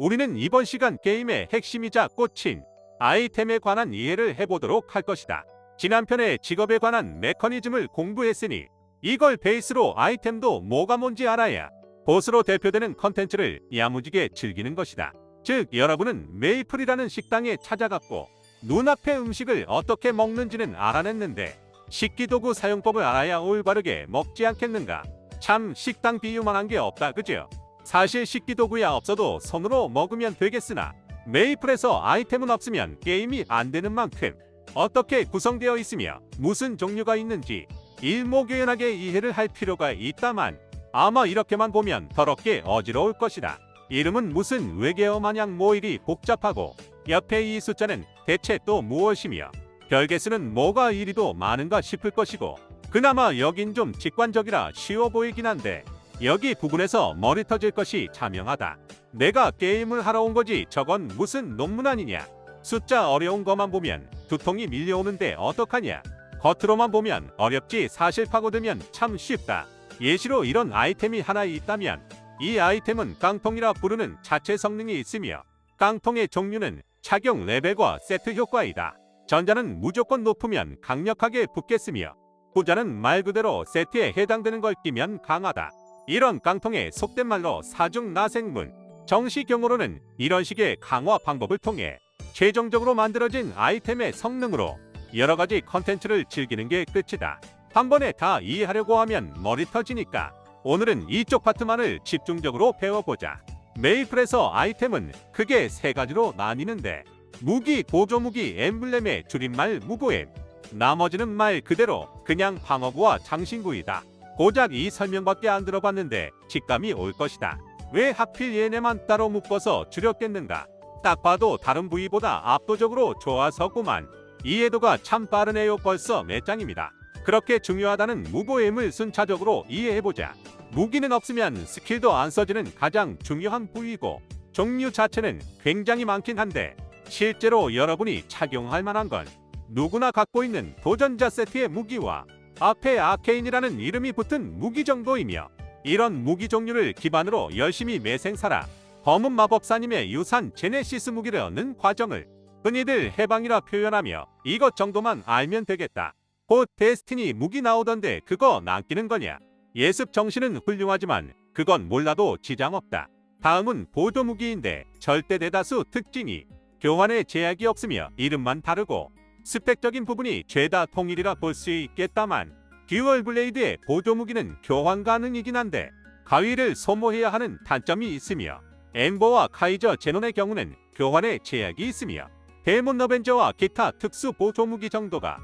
우리는 이번 시간 게임의 핵심이자 꽃인 아이템에 관한 이해를 해보도록 할 것이다. 지난 편에 직업에 관한 메커니즘을 공부했으니 이걸 베이스로 아이템도 뭐가 뭔지 알아야 보스로 대표되는 컨텐츠를 야무지게 즐기는 것이다. 즉 여러분은 메이플이라는 식당에 찾아갔고 눈앞의 음식을 어떻게 먹는지는 알아냈는데 식기도구 사용법을 알아야 올바르게 먹지 않겠는가? 참 식당 비유만한 게 없다 그죠? 사실 식기도구야 없어도 손으로 먹으면 되겠으나 메이플에서 아이템은 없으면 게임이 안 되는 만큼 어떻게 구성되어 있으며 무슨 종류가 있는지 일목요연하게 이해를 할 필요가 있다만 아마 이렇게만 보면 더럽게 어지러울 것이다. 이름은 무슨 외계어 마냥 뭐 이리 복잡하고 옆에 이 숫자는 대체 또 무엇이며 별개수는 뭐가 이리도 많은가 싶을 것이고 그나마 여긴 좀 직관적이라 쉬워 보이긴 한데 여기 부분에서 머리 터질 것이 자명하다. 내가 게임을 하러 온 거지 저건 무슨 논문 아니냐. 숫자 어려운 것만 보면 두통이 밀려오는데 어떡하냐. 겉으로만 보면 어렵지 사실 파고들면 참 쉽다. 예시로 이런 아이템이 하나 있다면 이 아이템은 깡통이라 부르는 자체 성능이 있으며 깡통의 종류는 착용 레벨과 세트 효과이다. 전자는 무조건 높으면 강력하게 붙겠으며 후자는 말 그대로 세트에 해당되는 걸 끼면 강하다. 이런 깡통의 속된 말로 사중나생문 정식용어로는 이런 식의 강화 방법을 통해 최종적으로 만들어진 아이템의 성능으로 여러 가지 컨텐츠를 즐기는 게 끝이다. 한 번에 다 이해하려고 하면 머리 터지니까 오늘은 이쪽 파트만을 집중적으로 배워보자. 메이플에서 아이템은 크게 세 가지로 나뉘는데 무기, 보조무기, 엠블렘의 줄임말 무보엠 나머지는 말 그대로 그냥 방어구와 장신구이다. 고작 이 설명밖에 안 들어봤는데 직감이 올 것이다. 왜 하필 얘네만 따로 묶어서 줄였겠는가? 딱 봐도 다른 부위보다 압도적으로 좋아서구만. 이해도가 참 빠르네요 벌써 몇 장입니다. 그렇게 중요하다는 무보엠을 순차적으로 이해해보자. 무기는 없으면 스킬도 안 써지는 가장 중요한 부위고 종류 자체는 굉장히 많긴 한데 실제로 여러분이 착용할 만한 건 누구나 갖고 있는 도전자 세트의 무기와 앞에 아케인이라는 이름이 붙은 무기 정도이며 이런 무기 종류를 기반으로 열심히 매생살아 검은 마법사님의 유산 제네시스 무기를 얻는 과정을 흔히들 해방이라 표현하며 이것 정도만 알면 되겠다. 곧 데스티니 무기 나오던데 그거 남기는 거냐? 예습 정신은 훌륭하지만 그건 몰라도 지장 없다. 다음은 보조 무기인데 절대 대다수 특징이 교환에 제약이 없으며 이름만 다르고 스펙적인 부분이 죄다 통일이라 볼 수 있겠다만 듀얼 블레이드의 보조 무기는 교환 가능이긴 한데 가위를 소모해야 하는 단점이 있으며 엠버와 카이저 제논의 경우는 교환에 제약이 있으며 데몬 너벤저와 기타 특수 보조 무기 정도가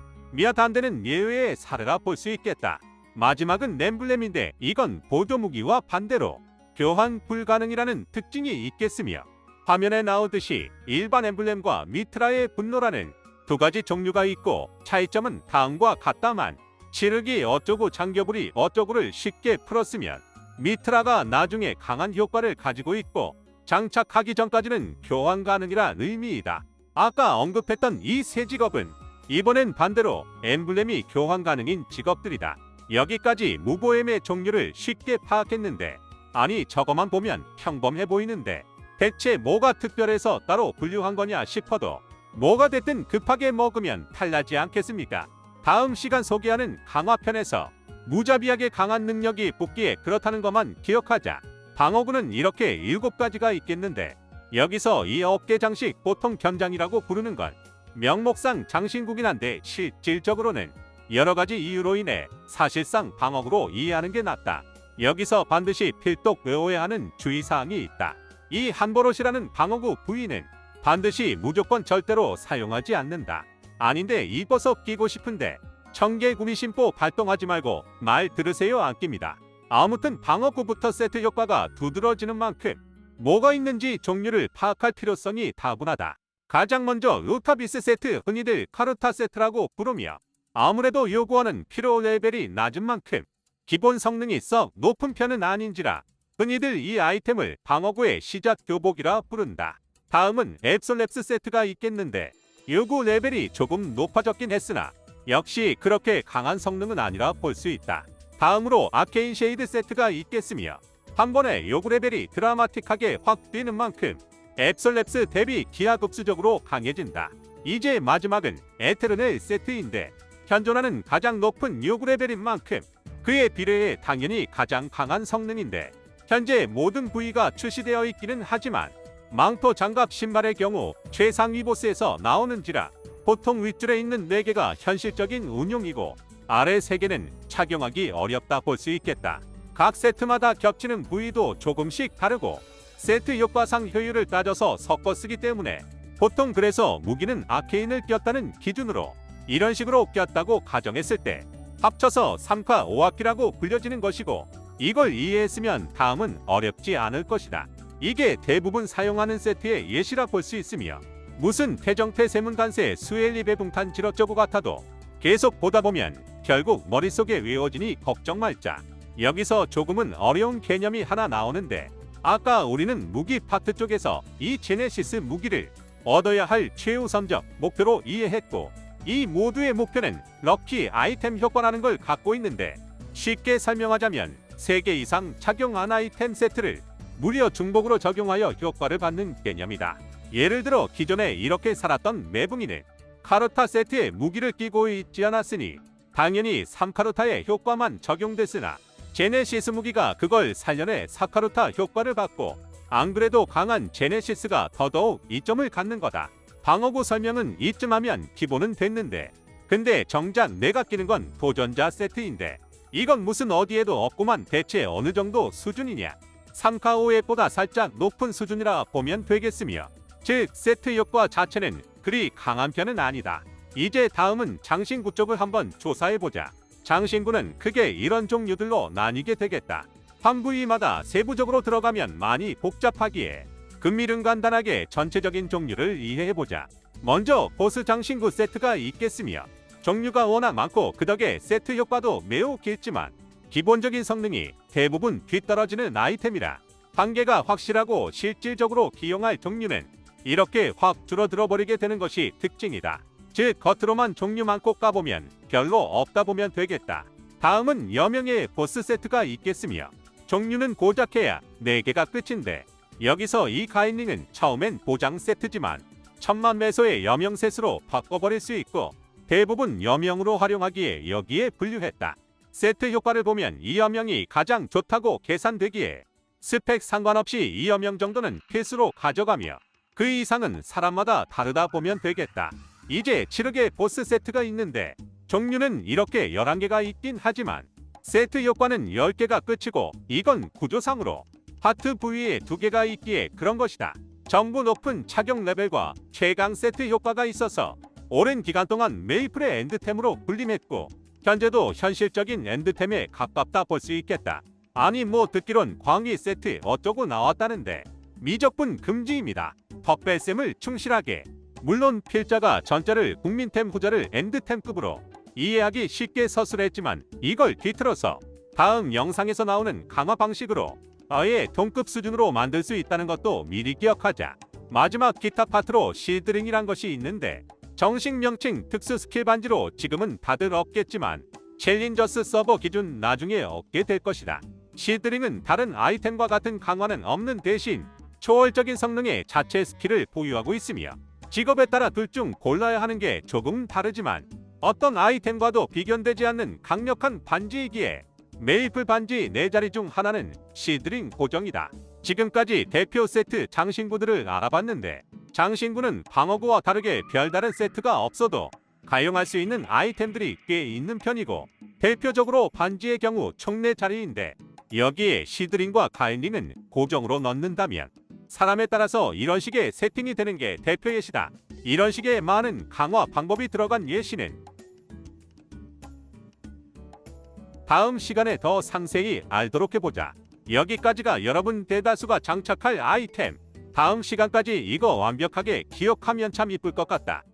되는 예외의 사례라 볼 수 있겠다. 마지막은 nem블렘인데 이건 보조 무기와 반대로 교환 불가능이라는 특징이 있겠으며 화면에 나오듯이 일반 엠블렘과 미트라의 분노라는 두 가지 종류가 있고 차이점은 다음과 같다만 치르기 어쩌고 장겨불이 어쩌고를 쉽게 풀었으면 미트라가 나중에 강한 효과를 가지고 있고 장착하기 전까지는 교환 가능이란 의미이다. 아까 언급했던 이 세 직업은 이번엔 반대로 엠블렘이 교환 가능인 직업들이다. 여기까지 무보엠의 종류를 쉽게 파악했는데 아니 저거만 보면 평범해 보이는데 대체 뭐가 특별해서 따로 분류한 거냐 싶어도 뭐가 됐든 급하게 먹으면 탈나지 않겠습니까? 다음 시간 소개하는 강화편에서 무자비하게 강한 능력이 붙기에 그렇다는 것만 기억하자. 방어구는 이렇게 7가지가 있겠는데 여기서 이 어깨 장식 보통 견장이라고 부르는 건 명목상 장신구긴 한데 실질적으로는 여러 가지 이유로 인해 사실상 방어구로 이해하는 게 낫다. 여기서 반드시 필독 외워야 하는 주의사항이 있다. 이 한보롯이라는 방어구 부위는 반드시 무조건 절대로 사용하지 않는다. 아닌데 입어서 끼고 싶은데 청개 구미 신보 발동하지 말고 말 들으세요 안 낍니다. 아무튼 방어구부터 세트 효과가 두드러지는 만큼 뭐가 있는지 종류를 파악할 필요성이 다분하다. 가장 먼저 루타비스 세트 흔히들 카르타 세트라고 부르며 아무래도 요구하는 필요 레벨이 낮은 만큼 기본 성능이 썩 높은 편은 아닌지라 흔히들 이 아이템을 방어구의 시작 교복이라 부른다. 다음은 앱솔랩스 세트가 있겠는데 요구 레벨이 조금 높아졌긴 했으나 역시 그렇게 강한 성능은 아니라 볼 수 있다. 다음으로 아케인 쉐이드 세트가 있겠으며 한 번에 요구 레벨이 드라마틱하게 확 뛰는 만큼 앱솔랩스 대비 기하급수적으로 강해진다. 이제 마지막은 에테르넬 세트인데 현존하는 가장 높은 요구 레벨인 만큼 그에 비례해 당연히 가장 강한 성능인데 현재 모든 부위가 출시되어 있기는 하지만 망토 장갑 신발의 경우 최상위 보스에서 나오는지라 보통 윗줄에 있는 4개가 현실적인 운용이고 아래 3개는 착용하기 어렵다 볼 수 있겠다. 각 세트마다 겹치는 부위도 조금씩 다르고 세트 효과상 효율을 따져서 섞어 쓰기 때문에 보통 그래서 무기는 아케인을 꼈다는 기준으로 이런 식으로 꼈다고 가정했을 때 합쳐서 3카 5학기라고 불려지는 것이고 이걸 이해했으면 다음은 어렵지 않을 것이다. 이게 대부분 사용하는 세트의 예시라 볼 수 있으며 무슨 태정태 세문간세 수엘리베 붕탄 지러저고 같아도 계속 보다 보면 결국 머릿속에 외워지니 걱정 말자. 여기서 조금은 어려운 개념이 하나 나오는데 아까 우리는 무기 파트 쪽에서 이 제네시스 무기를 얻어야 할 최우선적 목표로 이해했고 이 모두의 목표는 럭키 아이템 효과라는 걸 갖고 있는데 쉽게 설명하자면 3개 이상 착용 한 아이템 세트를 무려 중복으로 적용하여 효과를 받는 개념이다. 예를 들어 기존에 이렇게 살았던 매붕이는 카르타 세트에 무기를 끼고 있지 않았으니 당연히 3카르타의 효과만 적용됐으나 제네시스 무기가 그걸 살려내 4카르타 효과를 받고 안 그래도 강한 제네시스가 더더욱 이점을 갖는 거다. 방어구 설명은 이쯤 하면 기본은 됐는데 근데 정작 내가 끼는 건 도전자 세트인데 이건 무슨 어디에도 없구만 대체 어느 정도 수준이냐 3카5앱보다 살짝 높은 수준이라 보면 되겠으며 즉 세트 효과 자체는 그리 강한 편은 아니다. 이제 다음은 장신구 쪽을 한번 조사해보자. 장신구는 크게 이런 종류들로 나뉘게 되겠다. 한 부위마다 세부적으로 들어가면 많이 복잡하기에 금밀은 간단하게 전체적인 종류를 이해해보자. 먼저 보스 장신구 세트가 있겠으며 종류가 워낙 많고 그 덕에 세트 효과도 매우 길지만 기본적인 성능이 대부분 뒤떨어지는 아이템이라 한계가 확실하고 실질적으로 기용할 종류는 이렇게 확 줄어들어 버리게 되는 것이 특징이다. 즉 겉으로만 종류 많고 까보면 별로 없다 보면 되겠다. 다음은 여명의 보스 세트가 있겠으며 종류는 고작해야 4개가 끝인데 여기서 이 가인링은 처음엔 보장 세트지만 천만 매소의 여명 셋으로 바꿔버릴 수 있고 대부분 여명으로 활용하기에 여기에 분류했다. 세트 효과를 보면 이 여명이 가장 좋다고 계산되기에 스펙 상관없이 이 여명 정도는 필수로 가져가며 그 이상은 사람마다 다르다 보면 되겠다. 이제 7흑의 보스 세트가 있는데 종류는 이렇게 11개가 있긴 하지만 세트 효과는 10개가 끝이고 이건 구조상으로 하트 부위에 2개가 있기에 그런 것이다. 전부 높은 착용 레벨과 최강 세트 효과가 있어서 오랜 기간 동안 메이플의 엔드템으로 군림했고 현재도 현실적인 엔드템에 가깝다 볼 수 있겠다. 아니 뭐 듣기론 광희 세트 어쩌고 나왔다는데 미적분 금지입니다. 덧뺄셈을 충실하게 물론 필자가 전자를 국민템 후자를 엔드템급으로 이해하기 쉽게 서술했지만 이걸 뒤틀어서 다음 영상에서 나오는 강화 방식으로 아예 동급 수준으로 만들 수 있다는 것도 미리 기억하자. 마지막 기타 파트로 시드링이란 것이 있는데 정식 명칭 특수 스킬 반지로 지금은 다들 없겠지만 챌린저스 서버 기준 나중에 얻게 될 것이다. 시드링은 다른 아이템과 같은 강화는 없는 대신 초월적인 성능의 자체 스킬을 보유하고 있으며 직업에 따라 둘 중 골라야 하는 게 조금 다르지만 어떤 아이템과도 비견되지 않는 강력한 반지이기에 메이플 반지 4자리 중 하나는 시드링 고정이다. 지금까지 대표 세트 장신구들을 알아봤는데 장신구는 방어구와 다르게 별다른 세트가 없어도 가용할 수 있는 아이템들이 꽤 있는 편이고 대표적으로 반지의 경우 총 4자리인데 여기에 시드링과 가인링은 고정으로 넣는다면 사람에 따라서 이런 식의 세팅이 되는 게 대표 예시다. 이런 식의 많은 강화 방법이 들어간 예시는 다음 시간에 더 상세히 알도록 해보자. 여기까지가 여러분 대다수가 장착할 아이템. 다음 시간까지 이거 완벽하게 기억하면 참 이쁠 것 같다.